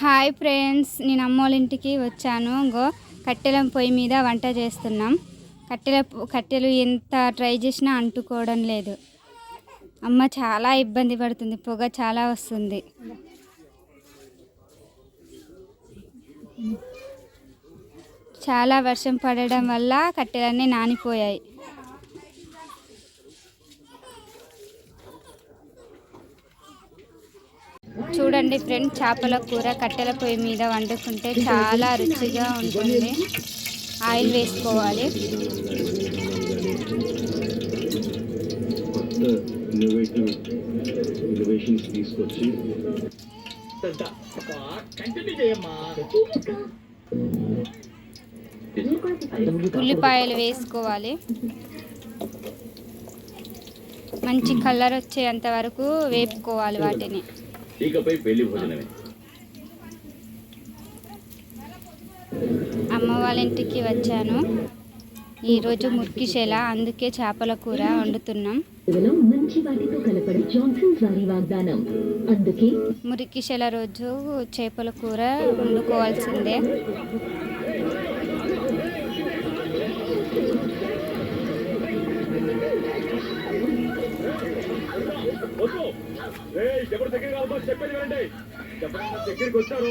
Hi friends నేను అమ్మోళ్ళింటికి ఇంటికి వచ్చాను. గో కట్టెల పొయ్యి మీద వంట చేస్తున్నాం. కట్టెల కట్టెలు ఎంత ట్రై చేసినా అంటుకోవడం లేదు. అమ్మ చాలా ఇబ్బంది పడుతుంది పొగ చాలా వస్తుంది. చాలా వర్షం పడడం వల్ల కట్టెలన్నీ నానిపోయాయి. చూడండి ఫ్రెండ్ చేపల కూర కట్టెల పొయ్యి మీద వండుకుంటే చాలా రుచిగా ఉంటుంది. ఆయిల్ వేసుకోవాలి. తీసుకొచ్చి ఉల్లిపాయలు వేసుకోవాలి. మంచి కలర్ వచ్చేంత వరకు వేపుకోవాలి వాటిని. ఇకపై పెళ్ళి భోజనమే. అమ్మ వాళ్ళ ఇంటికి వచ్చాను. ఈరోజు మురికిశెల అందుకే చేపల కూర వండుతున్నాం. మురికిశెల రోజు చేపల కూర వండుకోవాల్సిందే. ఎవరు దగ్గర కావాలో చెప్పేది వినండి ఎవరైనా దగ్గరికి వచ్చారు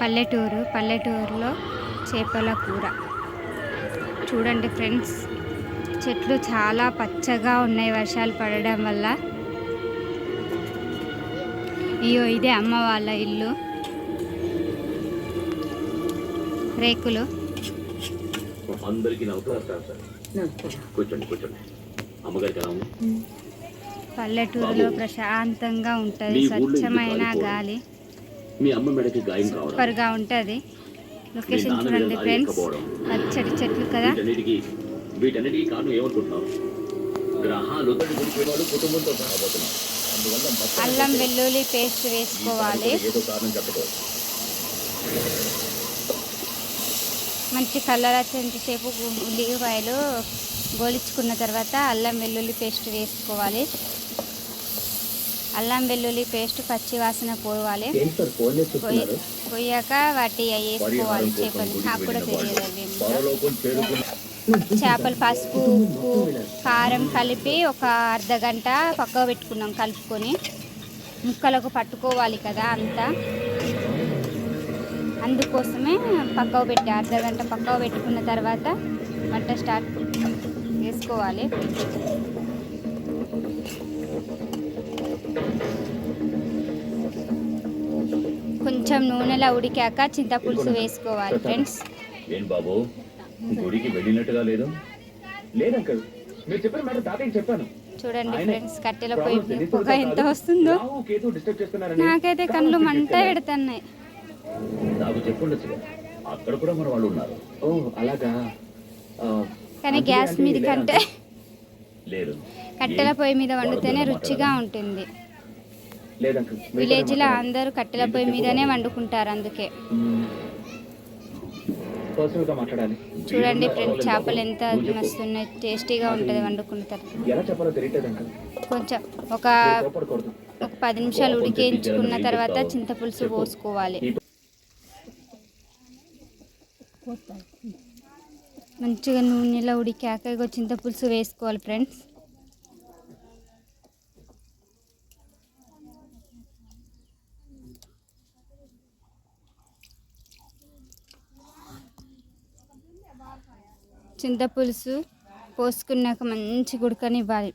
పల్లెటూరు పల్లెటూరులో చేపల కూర. చూడండి ఫ్రెండ్స్ చెట్లు చాలా పచ్చగా ఉన్నాయి వర్షాలు పడడం వల్ల. అయ్యో ఇదే అమ్మ వాళ్ళ ఇల్లు. రేకులు. అందరికీ నమస్కారం సార్. కూర్చోండి కూర్చోండి. అమ్మగారికి ఎలా ఉంది? పల్లెటూరులో ప్రశాంతంగా ఉంటుంది స్వచ్ఛమైన. గాలి. మీ అమ్మ మెడకి గాయం కావడం సూపర్గా ఉంటుంది. లొకేషన్ చూడండి ఫ్రెండ్స్. పచ్చడి చెట్లు కదా. వీటన్నిటికీ కారణం ఏమనుకుంటున్నావు? గ్రహాలు కుటుంబంతో అల్లం వెల్లుల్లి పేస్ట్ వేసుకోవాలి. ఏదో కారణం చెప్పకూడదు. మంచి కలర్ వచ్చేంతసేపు ఉల్లిపాయలు గోలించుకున్న తర్వాత అల్లం వెల్లుల్లి పేస్ట్ వేసుకోవాలి. అల్లం వెల్లుల్లి పేస్ట్ పచ్చి వాసన పోవాలి. పోయాక వాటి వేసుకోవాలి చేపలు. నాకు కూడా తెలియదు చేపలు పసుపు ఉప్పు కారం కలిపి ఒక అర్ధ గంట పక్కకు పెట్టుకున్నాం కలుపుకొని. ముక్కలకు పట్టుకోవాలి కదా అంతా. అందుకోసమే పక్కకు పెట్టి అర్ధ గంట పక్కకు పెట్టుకున్న తర్వాత వంట స్టార్ట్ వేసుకోవాలి కొంచెం నూనెలో ఉడికాక చింతపులుసు వేసుకోవాలి ఫ్రెండ్స్. ఏం బాబు? గుడికి వెళ్ళినట్టుగా లేదు? లేదంకల్ మీరు చెప్పిన మాట తాతయ్యకి చెప్పాను. చూడండి. ఫ్రెండ్స్ కట్టెల పొయ్యి పొగ. ఎంత వస్తుందో. నాకైతే కళ్ళు మంట పెడుతున్నాయి. నాకు చెప్పుండొచ్చు అక్కడ కూడా మన వాళ్ళు ఉన్నారు. ఓ అలాగా? కానీ గ్యాస్ మీద కంటే లేదు. కట్టెల పొయ్యి మీద వండితేనే రుచిగా ఉంటుంది. లేదంకల్ విలేజ్లో అందరూ కట్టెల పొయ్యి మీదనే వండుకుంటారు అందుకే. చూడండి ఫ్రెండ్స్ చేపలు ఎంత మస్తున్నాయి టేస్టీగా ఉంటుంది వండుకుంటారు. కొంచెం ఒక ఒక పది నిమిషాలు ఉడికించుకున్న తర్వాత చింతపులుసు పోసుకోవాలి. మంచిగా నూనెలో ఉడికాక చింతపులుసు వేసుకోవాలి ఫ్రెండ్స్. చింతపులుసు పోసుకున్నాక మంచి గుడకనివ్వాలి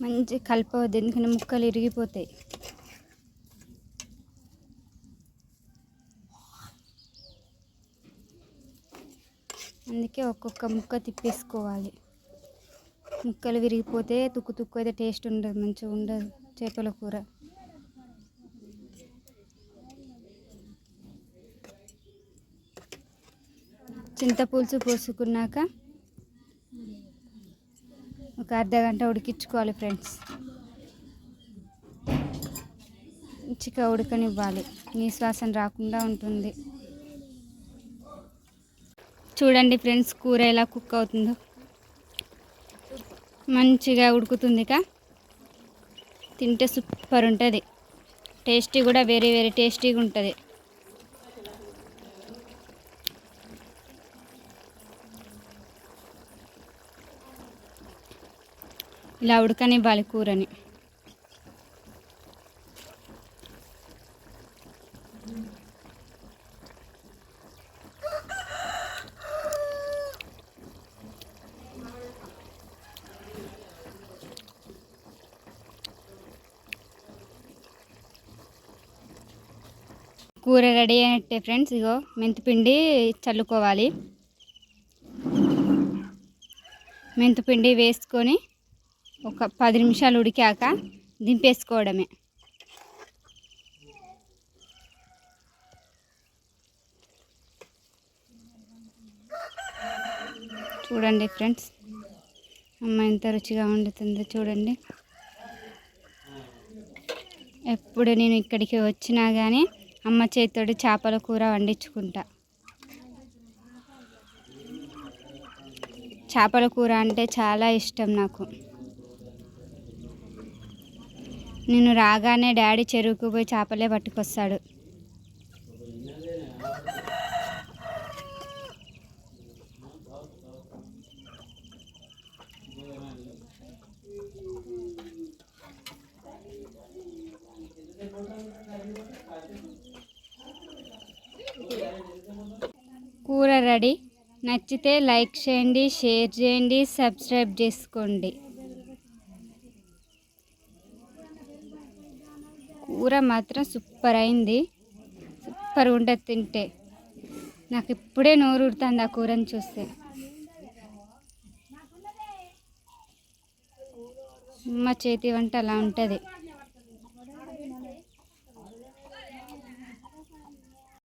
మంచి కలపవద్దు ఎందుకంటే ముక్కలు ఇరిగిపోతాయి. అందుకే ఒక్కొక్క ముక్క తిప్పేసుకోవాలి. ముక్కలు విరిగిపోతే తుక్కు తుక్కు అయితే టేస్ట్ ఉండదు మంచిగా ఉండదు చేపల కూర. చింతపులుసు పోసుకున్నాక ఒక అర్ధ గంట ఉడికించుకోవాలి ఫ్రెండ్స్. మంచిగా ఉడకనివ్వాలి. నిశ్వాసం రాకుండా ఉంటుంది. చూడండి ఫ్రెండ్స్ కూర ఎలా కుక్ అవుతుందో. మంచిగా ఉడుకుతుంది కా తింటే సూపర్ ఉంటుంది. టేస్టీ కూడా వేరే వేరే టేస్టీగా ఉంటుంది. ఇలా ఉడకనివ్వాలి కూరని. కూర రెడీ అయినట్టే ఫ్రెండ్స్ ఇగో మెంతిపిండి చల్లుకోవాలి. మెంతిపిండి వేసుకొని ఒక పది నిమిషాలు ఉడికాక దింపేసుకోవడమే. చూడండి ఫ్రెండ్స్ అమ్మ ఎంత రుచిగా వండుతుందో చూడండి. ఎప్పుడు నేను ఇక్కడికి వచ్చినా కానీ అమ్మ చేతితోటి చేపల కూర వండించుకుంటా. చేపల కూర అంటే చాలా ఇష్టం నాకు. నేను రాగానే డాడీ చెరువుకు పోయి చేపలే పట్టుకొస్తాడు. కూర రెడీ. నచ్చితే లైక్ చేయండి షేర్ చేయండి సబ్స్క్రైబ్ చేసుకోండి. కూర మాత్రం సూపర్ అయింది. సూపర్ ఉంటుంది తింటే. నాకు ఇప్పుడే నోరు ఉడుతుంది ఆ కూరని చూస్తే. మా చేతి వంట అలా ఉంటుంది.